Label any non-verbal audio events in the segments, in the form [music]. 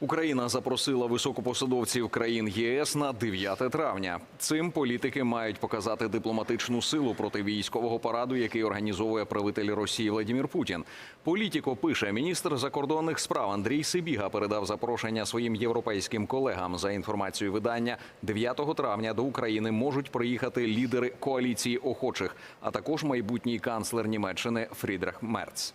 Україна запросила високопосадовців країн ЄС на 9 травня. Цим політики мають показати дипломатичну силу проти військового параду, який організовує правитель Росії Владимир Путін. Політіко пише, міністр закордонних справ Андрій Сибіга передав запрошення своїм європейським колегам. За інформацією видання, 9 травня до України можуть приїхати лідери коаліції охочих, а також майбутній канцлер Німеччини Фрідрих Мерц.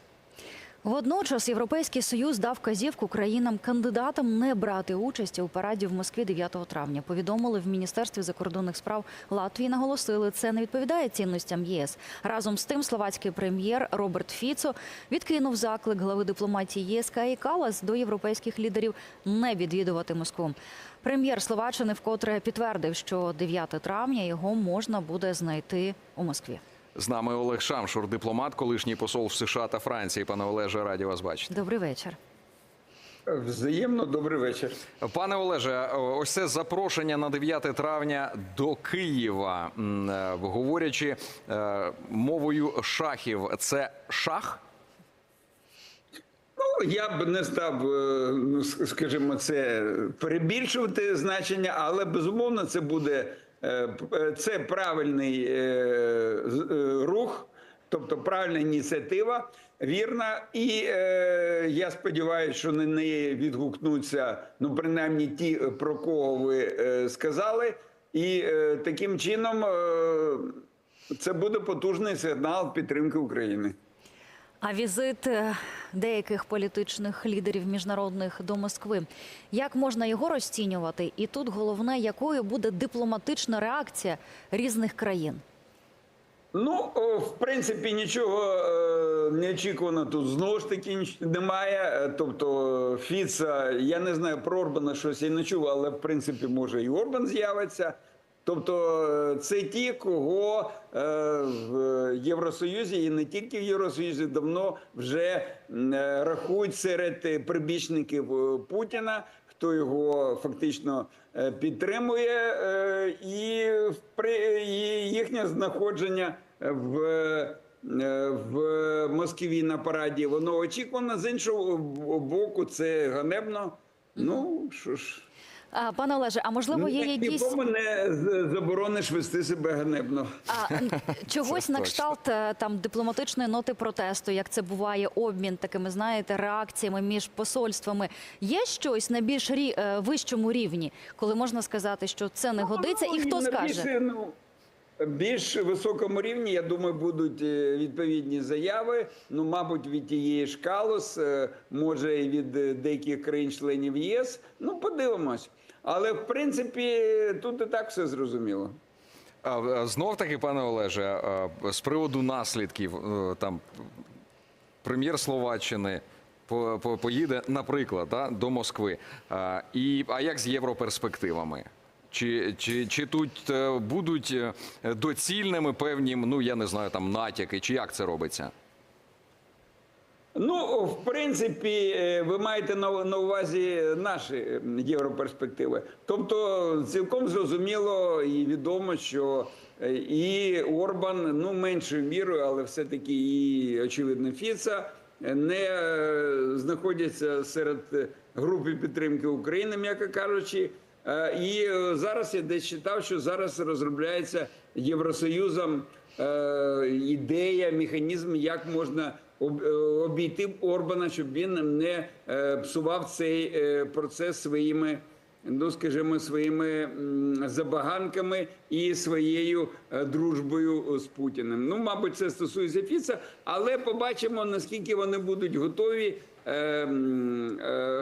Водночас Європейський Союз дав казівку країнам-кандидатам не брати участі у параді в Москві 9 травня. Повідомили в Міністерстві закордонних справ Латвії. Наголосили, це не відповідає цінностям єС. Разом з тим, словацький прем'єр Роберт Фіцо відкинув заклик глави дипломатії ЄС Каї Калас до європейських лідерів не відвідувати Москву. Прем'єр Словаччини вкотре підтвердив, що 9 травня його можна буде знайти у Москві. З нами Олег Шамшур, дипломат, колишній посол в США та Франції. Пане Олеже, раді вас бачити. Добрий вечір. Взаємно добрий вечір. Пане Олеже, ось це запрошення на 9 травня до Києва. Е, Говорячи е, мовою шахів, це шах? Ну я б не став, е, ну скажімо, це перебільшувати значення, але безумовно це буде це правильний е, з- е, рух, тобто правильна ініціатива, вірна. І е, я сподіваюся, що на неї відгукнуться ну принаймні ті, про кого ви е, сказали, і е, таким чином е, це буде потужний сигнал підтримки України. А візит е, деяких політичних лідерів міжнародних до Москви. Як можна його розцінювати? І тут головне, якою буде дипломатична реакція різних країн. Ну, в принципі, нічого е, неочікувано тут знову ж таки немає. Е, Тобто, Фіца, я не знаю про Орбана щось я не чув, але в принципі може і Орбан з'явиться. Тобто, е, це ті, кого е, в Євросоюзі і не тільки в Євросоюзі давно вже е, рахують серед прибічників Путіна, хто його фактично підтримує, і їхнє знаходження в, в Москві на параді воно очікувано. З іншого боку, це ганебно. Ну що ж, пане Олеже, а можливо, є ну, якісь нікому не з- заборониш вести себе ганебно. а, [laughs] чогось Це на кшталт е, там дипломатичної ноти протесту, як це буває, обмін такими, знаєте, реакціями між посольствами. Є щось на більш рі, е, вищому рівні, коли можна сказати, що це не годиться, і Ну, хто скаже? Більш високому рівні, я думаю, будуть е, відповідні заяви. Ну, мабуть, від тієї ж Калус, е, може, і від е, деяких країн-членів ЄС. Ну, подивимось. Але в принципі тут і так все зрозуміло. Знов таки, пане Олеже, з приводу наслідків там прем'єр Словаччини. по- по- Поїде, наприклад, до Москви. І, а як з європерспективами? Чи, чи, чи тут е, будуть е, доцільними певні, ну я не знаю, там натяки, чи як це робиться? Ну, в принципі, е, ви маєте на, увазі наші європерспективи. Тобто, цілком зрозуміло і відомо, що і Орбан, ну меншою мірою, але все-таки і очевидно Фіца не знаходяться серед групи підтримки України, м'яко кажучи. Е, І е, зараз я десь читав, що зараз розробляється Євросоюзом е, ідея, механізм, як можна обійти Орбана, щоб він не псував цей процес своїми. Ну, скажімо, своїми забаганками і своєю дружбою з Путіним. Ну, мабуть, це стосується Фіца, але побачимо, наскільки вони будуть готові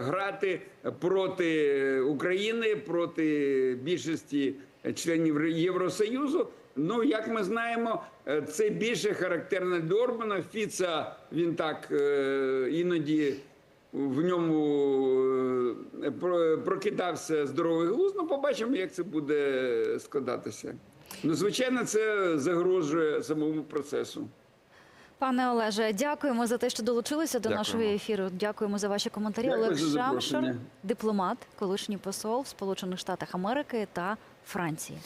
грати проти України, проти більшості членів Євросоюзу. Ну, як ми знаємо, е, це більше характерно для Орбана. Фіца він так е, іноді в ньому е, прокидався здоровий глузд. Ну, побачимо, як це буде складатися. Ну, звичайно, це загрожує самому процесу. Пане Олеже, дякуємо за те, що долучилися до Дякуємо. нашого ефіру. Дякуємо за ваші коментарі. Дякую Олег Шамшер, дипломат, колишній посол в Сполучених Штатах Америки та Франції.